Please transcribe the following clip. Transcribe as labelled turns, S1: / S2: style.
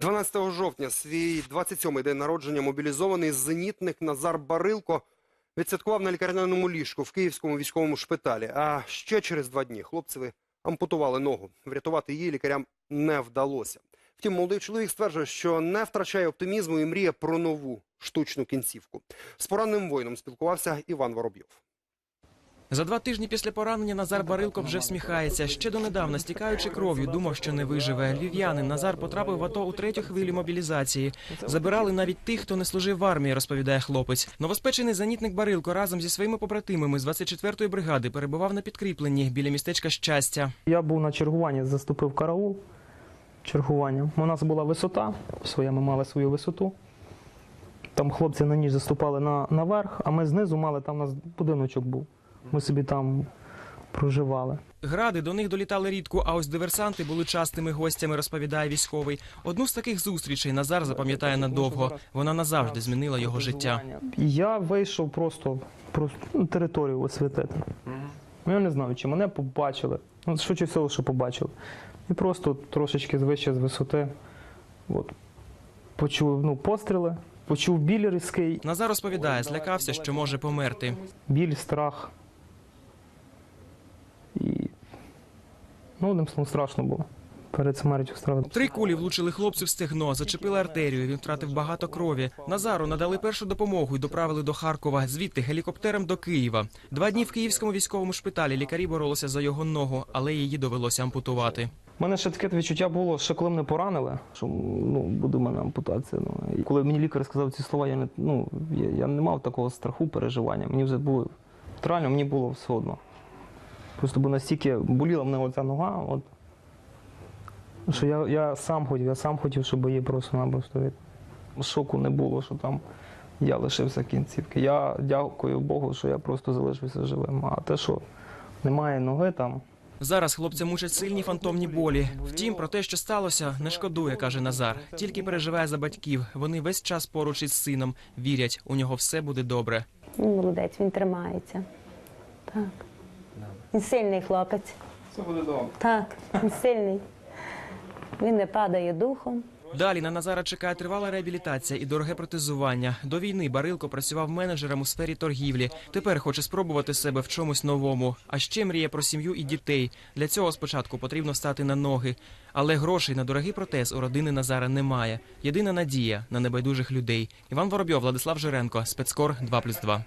S1: 12 жовтня, свій 27-й день народження, мобілізований зенітник Назар Барилко відсвяткував на лікарняному ліжку в Київському військовому шпиталі. А ще через два дні хлопцеві ампутували ногу. Врятувати її лікарям не вдалося. Втім, молодий чоловік стверджує, що не втрачає оптимізму і мріє про нову штучну кінцівку. З пораненим воїном спілкувався Іван Воробйов.
S2: За два тижні після поранення Назар Барилко вже всміхається. Ще донедавна, стікаючи кров'ю, думав, що не виживе. Львів'янин Назар потрапив в АТО у третю хвилю мобілізації. Забирали навіть тих, хто не служив в армії, розповідає хлопець. Новоспечений зенітник Барилко разом зі своїми побратимами з 24-ї бригади перебував на підкріпленні біля містечка щастя.
S3: Я був на чергуванні, заступив караул чергуванням. У нас була висота, своя ми мали свою висоту. Там хлопці на ніч заступали на, наверх, а ми знизу мали, там у нас будиночок був. Ми собі там проживали.
S2: Гради до них долітали рідко, а ось диверсанти були частими гостями, розповідає військовий. Одну з таких зустрічей Назар запам'ятає надовго. Вона назавжди змінила його життя.
S3: Я вийшов просто, просто ну, територію освітити. Ну, Я не знаю, чи мене побачили. Ну, швидше всього, що побачили. І просто трошечки вище з висоти. От. Почув ну, постріли, почув біль різкий,
S2: Назар розповідає, злякався, що може померти.
S3: біль, страх. Ну, одним словом, страшно було. Перед смертю страшно.
S2: Три кулі влучили хлопцю в стегно, зачепили артерію. Він втратив багато крові. Назару надали першу допомогу і доправили до Харкова. Звідти гелікоптером до Києва. Два дні в київському військовому шпиталі лікарі боролися за його ногу, але її довелося ампутувати.
S3: У мене ще таке відчуття було, що коли мене поранили, що ну, буде в мене ампутація. Ну, і коли мені лікар сказав ці слова, я не, ну, я, я не мав такого страху, переживання. Мені вже було реально мені було все одно. Просто бо настільки боліла мене оця нога, от, що я, я сам хотів, я сам хотів, щоб її просто-напросто від шоку не було, що там я лишився кінцівки. Я дякую Богу, що я просто залишився живим. А те, що немає ноги там.
S2: Зараз хлопця мучать сильні фантомні болі. Втім, про те, що сталося, не шкодує, каже Назар. Тільки переживає за батьків. Вони весь час поруч із сином. Вірять, у нього все буде добре.
S4: Він молодець, він тримається. Так. Він сильний хлопець.
S3: Все буде добре.
S4: Так, він сильний. Він не падає духом.
S2: Далі на Назара чекає тривала реабілітація і дороге протезування. До війни Барилко працював менеджером у сфері торгівлі. Тепер хоче спробувати себе в чомусь новому. А ще мріє про сім'ю і дітей. Для цього спочатку потрібно стати на ноги. Але грошей на дорогий протез у родини Назара немає. Єдина надія на небайдужих людей. Іван Воробйов, Владислав Жиренко, спецкор 2+,2.